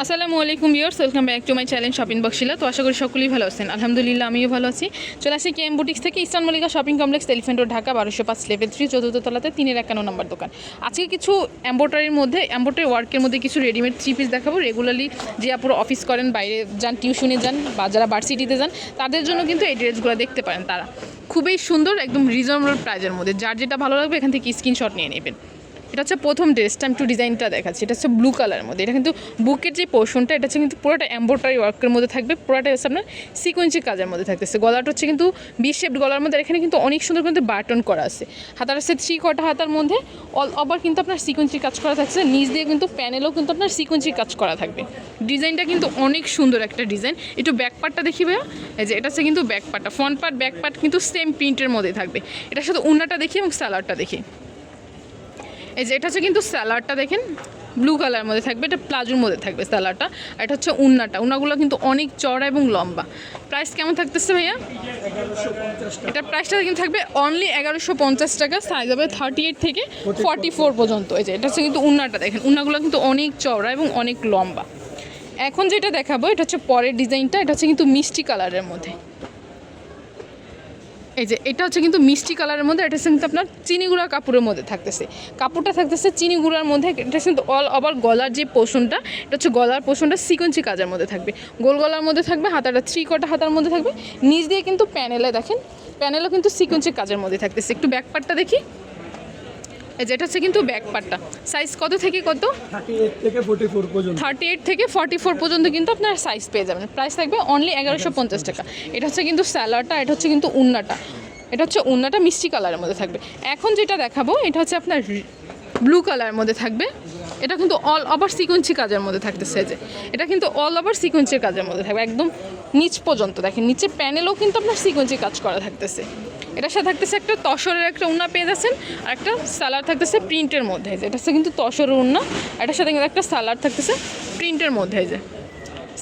আসসালামু আলাইকুম years welcome back to my challenge shopping বক্সিলা তো আশা করি সকলেই ভালো আছেন। আলহামদুলিল্লাহ, আমিও ভালো আছি। চলে আসি কেএম বুটিক্স থেকে, Eastern Mallika Shopping Complex Elephant Road, Dhaka, বারোশো পাঁচ, লেভেল থ্রি, চতুর্থ তলাতে, তিনের একান্ন নম্বর দোকান। আজকে কিছু এম্ব্রয়ডারির মধ্যে, এম্ব্রয়ডারি ওয়ার্কের মধ্যে কিছু রেডিমেড থ্রি পিস দেখাবো। রেগুলারলি যে আপুরো অফিস করেন, বাইরে যান, টিউশনে যান বা যারা ভার্সিটিতে যান, তাদের জন্য কিন্তু এই ড্রেসগুলো দেখতে পারেন তারা। খুবই সুন্দর, একদম রিজনেবল প্রাইজের মধ্যে। যার যেটা ভালো লাগবে, এখান থেকে স্ক্রিনশট নিয়ে নেবেন। এটা হচ্ছে প্রথম ড্রেসটা, আমি একটু ডিজাইনটা দেখাচ্ছি। এটা হচ্ছে ব্লু কালারের মধ্যে। এটা কিন্তু বুকের যে পোর্শনটা এটা হচ্ছে কিন্তু পুরোটা এম্ব্রয়ডারি ওয়ার্কের মধ্যে থাকবে। পুরোটা হচ্ছে আপনার সিকোয়েন্সি কাজের মধ্যে থাকতেছে। গলাটা হচ্ছে কিন্তু বি শেপড গলার মধ্যে। এখানে কিন্তু অনেক সুন্দর কিন্তু বাটন করা আছে। হাতার আছে থ্রি কটা হাতার মধ্যে। অল ওভার কিন্তু আপনার সিকোয়েন্সি কাজ করা থাকছে নিচ দিয়ে কিন্তু প্যানেলও কিন্তু আপনার সিকোয়েন্সি কাজ করা থাকবে। ডিজাইনটা কিন্তু অনেক সুন্দর একটা ডিজাইন। একটু ব্যাক পার্টটা দেখি ভাইয়া। এই যে এটা হচ্ছে কিন্তু ব্যাক পার্টটা ফ্রন্ট পার্ট ব্যাক পার্ট কিন্তু সেম প্রিন্টের মধ্যে থাকবে। এটার সাথে উন্নাটা দেখি এবং স্যালাডটা দেখি। এই যে এটা হচ্ছে কিন্তু স্যালাডটা দেখেন ব্লু কালার মধ্যে থাকবে এটা প্লাজোর মধ্যে থাকবে স্যালাডটা। আর এটা হচ্ছে উন্নাটা উন্নাগুলো কিন্তু অনেক চড়া এবং লম্বা। প্রাইস কেমন থাকতেছে ভাইয়া? এটা প্রাইসটা কিন্তু থাকবে অনলি এগারোশো পঞ্চাশ টাকা সাইজ হবে থার্টি এইট থেকে ফর্টি ফোর পর্যন্ত। এই যে এটা হচ্ছে কিন্তু উন্নাটা দেখেন উন্নাগুলো কিন্তু অনেক চওড়া এবং অনেক লম্বা। এখন যেটা দেখাবো এটা হচ্ছে পরের ডিজাইনটা এটা হচ্ছে কিন্তু মিষ্টি কালারের মধ্যে। এই যে, এটা হচ্ছে কিন্তু মিষ্টি কালারের মধ্যে, এটা কিন্তু আপনার চিনি গুঁড়া কাপড়ের মধ্যে থাকতেছে। কাপড়টা থাকতেছে চিনি গুঁড়ার মধ্যে, এটা কিন্তু অল ওভার গলার যে পোষণটা, এটা হচ্ছে গলার পোষণটা সিকোয়েন্সি কাজের মধ্যে থাকবে। গোল গলার মধ্যে থাকবে, হাতাটা থ্রি কটা হাতার মধ্যে থাকবে। নিচ দিয়ে কিন্তু প্যানেলে দেখেন প্যানেলও কিন্তু সিকোয়েন্সি কাজের মধ্যে থাকতেছে। একটু ব্যাকপারটা দেখি। এই যেটা হচ্ছে কিন্তু ব্যাক পার্টটা সাইজ কত থেকে কত? থার্টি এইট থেকে ফোর্টি ফোর পর্যন্ত কিন্তু আপনার সাইজ পেয়ে যাবেন। প্রাইস থাকবে অনলি এগারোশো পঞ্চাশ টাকা। এটা হচ্ছে কিন্তু স্যালাডটা এটা হচ্ছে কিন্তু উন্নাটা। এটা হচ্ছে উন্নাটা মিষ্টি কালারের মধ্যে থাকবে। এখন যেটা দেখাবো এটা হচ্ছে আপনার ব্লু কালারের মধ্যে থাকবে। এটা কিন্তু অল ওভার সিকোয়েন্সি কাজের মধ্যে থাকতেছে যে। এটা কিন্তু অল ওভার সিকোয়েন্সির কাজের মধ্যে থাকবে। একদম নিচ পর্যন্ত। দেখেন নিচের প্যানেলও কিন্তু আপনার সিকোয়েন্সি কাজ করা থাকতেছে। এটার সাথে থাকতেছে একটা তসরের একটা উন্না পেয়ে যাচ্ছেন, আর একটা সালার থাকতেছে প্রিন্টের মধ্যে এটা কিন্তু তসরের উন্না এটার সাথে কিন্তু একটা সালার থাকতেছে প্রিন্টের মধ্যে যে।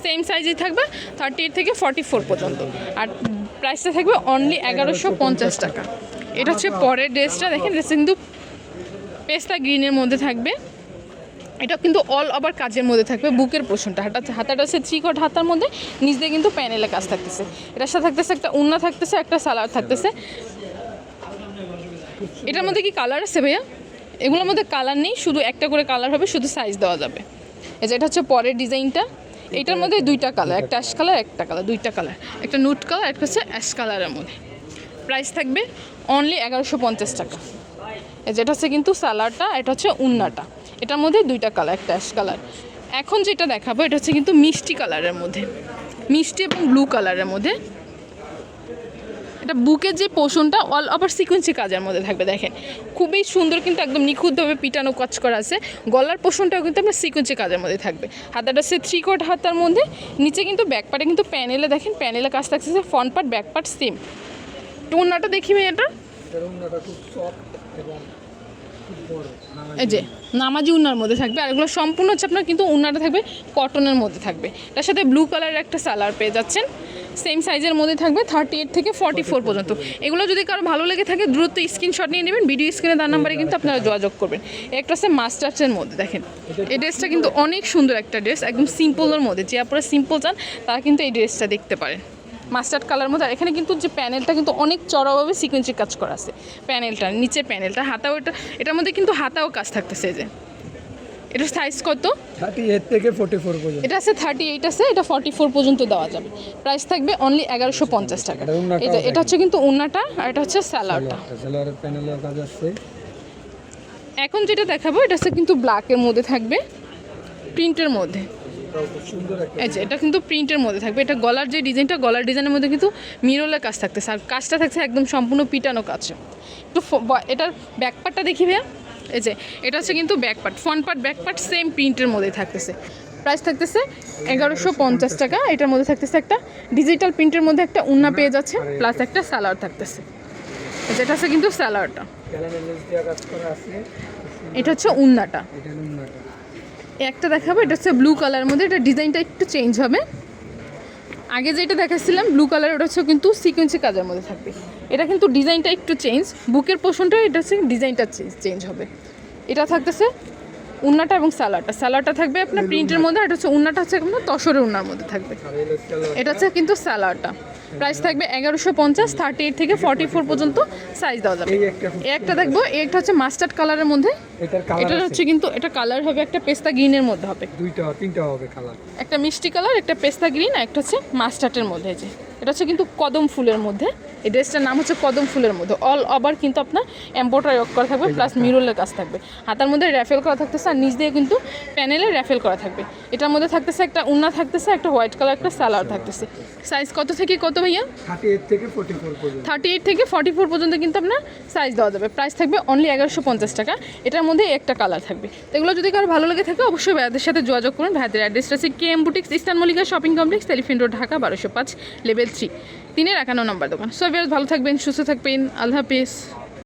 সেম সাইজেই থাকবে থার্টি এইট থেকে ফর্টি ফোর পর্যন্ত, আর প্রাইসটা থাকবে অনলি এগারোশো পঞ্চাশ টাকা। এটা হচ্ছে পরের ড্রেসটা দেখেন এটা কিন্তু পেস্তা গ্রিনের মধ্যে থাকবে। এটা কিন্তু অল ওভার কাজের মধ্যে থাকবে, বুকের পোষণটা। হাতা হাতাটা হচ্ছে থ্রি কট হাতার মধ্যে, নিচ দিয়ে কিন্তু প্যানেলে কাজ থাকতেছে। এটার সাথে থাকতেছে একটা উন্না থাকতেছে, একটা সালার থাকতেছে। এটার মধ্যে কি কালার আছে ভাইয়া? এগুলোর মধ্যে কালার নেই, শুধু একটা করে কালার হবে, শুধু সাইজ দেওয়া যাবে। এই যে এটা হচ্ছে পরের ডিজাইনটা। এটার মধ্যে দুইটা কালার একটা অ্যাশ কালার একটা কালার দুইটা কালার একটা নুট কালার একটা হচ্ছে অ্যাশ কালারের মধ্যে। প্রাইস থাকবে অনলি এগারোশো পঞ্চাশ টাকা। যেটা হচ্ছে কিন্তু সালাডটা এটা হচ্ছে উন্নাটা। এটার মধ্যে দুইটা কালার একটা অ্যাশ কালার এখন যেটা দেখাবো, এটা হচ্ছে কিন্তু মিষ্টি কালারের মধ্যে। মিষ্টি এবং ব্লু কালারের মধ্যে। এটা বুকের যে পোষণটা অল ওভার সিকোয়েন্সি কাজের মধ্যে থাকবে, দেখেন। খুবই সুন্দর কিন্তু একদম নিখুঁতভাবে পিটানো কাজ করা আছে। গলার পোষণটাও কিন্তু আপনার সিকোয়েন্সি কাজের মধ্যে থাকবে। হাতাটা সে থ্রি কোট হাতার মধ্যে। নিচে কিন্তু ব্যাক পার্টে কিন্তু প্যানেলে দেখেন প্যানেলে কাজ থাকছে যে front part back part same টোনাটা দেখি এটা। এই যে, নামাজি উন্নার মধ্যে থাকবে। আর এগুলো সম্পূর্ণ হচ্ছে আপনার কিন্তু উন্নাটা থাকবে, কটনের মধ্যে থাকবে। তার সাথে ব্লু কালারের একটা সালার পেয়ে যাচ্ছেন। সেম সাইজের মধ্যে থাকবে থার্টি এইট থেকে ফর্টি ফোর পর্যন্ত। এগুলো যদি কারও ভালো লেগে থাকে, দ্রুত স্ক্রিনশট নিয়ে নেবেন। ভিডিও স্ক্রিনে তার নাম্বারে কিন্তু আপনারা যোগাযোগ করবেন। একটা হচ্ছে মাস্টার্সের মধ্যে, দেখেন। এই ড্রেসটা কিন্তু অনেক সুন্দর একটা ড্রেস একদম সিম্পলের মধ্যে। যে আপনারা সিম্পল চান, তারা কিন্তু এই ড্রেসটা দেখতে পারেন। মাস্টার্ড কালার মধ্যে আর এখানে কিন্তু যে প্যানেলটা কিন্তু অনেক চড়াভাবে সিকোয়েন্সি কাজ করা আছে। প্যানেলটা নিচের প্যানেলটা হাতাও এটা এটার মধ্যে কিন্তু হাতাও কাজ থাকতেছে যে। এটার সাইজ কত? থার্টি এইট থেকে ফোর্টি ফোর পর্যন্ত। এটা আছে থার্টি এইট আছে এটা ফর্টি ফোর পর্যন্ত দেওয়া যাবে। প্রাইস থাকবে অনলি এগারোশো পঞ্চাশ টাকা। এটা এটা হচ্ছে কিন্তু উন্নাটা আর এটা হচ্ছে স্যালাডটা সেলারের প্যানেলের কাজ আছে। এখন যেটা দেখাবো এটা হচ্ছে কিন্তু ব্ল্যাকের মধ্যে থাকবে প্রিন্টের মধ্যে। যে এটা কিন্তু প্রিন্টের মধ্যে থাকবে। এটা গলার যে ডিজাইনটা গলার ডিজাইনের মধ্যে কিন্তু মিরলের কাজ থাকতেছে। আর কাজটা থাকছে একদম সম্পূর্ণ পিটানো কাজ। একটু এটার ব্যাকপার্টটা দেখি ভাইয়া। এই যে এটা হচ্ছে কিন্তু back part front part back part same প্রিন্টের মধ্যে থাকতেছে। প্রাইস থাকতেছে এগারোশো পঞ্চাশ টাকা। এটার মধ্যে থাকতেছে একটা ডিজিটাল প্রিন্টের মধ্যে একটা উন্না পেয়ে যাচ্ছে প্লাস একটা স্যালাড থাকতেছে। এটা হচ্ছে কিন্তু স্যালাডটা এটা হচ্ছে উন্নাটা। একটা দেখাবো, এটা হচ্ছে ব্লু কালার মধ্যে, এটা ডিজাইনটা একটু চেঞ্জ হবে। আগে যেটা দেখাচ্ছিলাম ব্লু কালার ওটা হচ্ছে কিন্তু সিকোয়েন্সি কাজের মধ্যে থাকবে। এটা কিন্তু ডিজাইনটা একটু চেঞ্জ বুকের পোষণটা এটা হচ্ছে ডিজাইনটা চেঞ্জ হবে। এটা থাকতেছে উন্নাটা এবং সালোয়ারটা সালোয়ারটা থাকবে আপনার প্রিন্টের মধ্যে এটা হচ্ছে উন্নাটা হচ্ছে আপনার তসরের উন্নার মধ্যে থাকবে। এটা হচ্ছে কিন্তু সালোয়ারটা প্রাইস থাকবে এগারোশো পঞ্চাশ থার্টি এইট থেকে ফর্টি ফোর পর্যন্ত সাইজ দেওয়া যাবে। একটা দেখব একটা হচ্ছে মাস্টার্ড কালারের মধ্যে। এটা হচ্ছে কিন্তু এটা কালার হবে একটা পেস্তা গ্রিনের মধ্যে হবে। দুইটা তিনটা হবে কালার একটা মিষ্টি কালার একটা পেস্তা গ্রিন আর একটা হচ্ছে মাস্টার্ডের মধ্যে যে। এটা হচ্ছে কিন্তু কদম ফুলের মধ্যে। এই ড্রেসটার নাম হচ্ছে কদম ফুলের মধ্যে। অল ওভার কিন্তু আপনার এম্বোটারি ওয়ার্ক করা থাকবে প্লাস মিরলের কাজ থাকবে। হাতার মধ্যে র্যাফেল করা থাকতেছে আর নিচ দিয়ে কিন্তু প্যানেলে র্যাফেল করা থাকবে। এটার মধ্যে থাকতেছে একটা উন্না থাকতেছে একটা হোয়াইট কালার একটা সালোয়ার থাকতেছে। সাইজ কত থেকে কত ভাইয়া? থার্টি এইট থেকে ফোর্টি ফোর থার্টি এইট থেকে ফর্টি ফোর পর্যন্ত কিন্তু আপনার সাইজ দেওয়া যাবে। প্রাইস থাকবে অনলি এগারোশো পঞ্চাশ টাকা। এটার মধ্যে একটা কালার থাকবে। তো এগুলো যদি কারও ভালো লেগে থাকে অবশ্যই ভাইয়াদের সাথে যোগাযোগ করুন। ভাইয়াদের অ্যাড্রেসটা হচ্ছে K M boutiques Eastern Mallika Shopping Complex Elephant Road Dhaka বারোশো পাঁচ লেভেল থ্রি তিনের একান্ন নম্বর দোকান সো ভালো থাকবেন সুস্থ থাকবেন আল্লাহ হাফিজ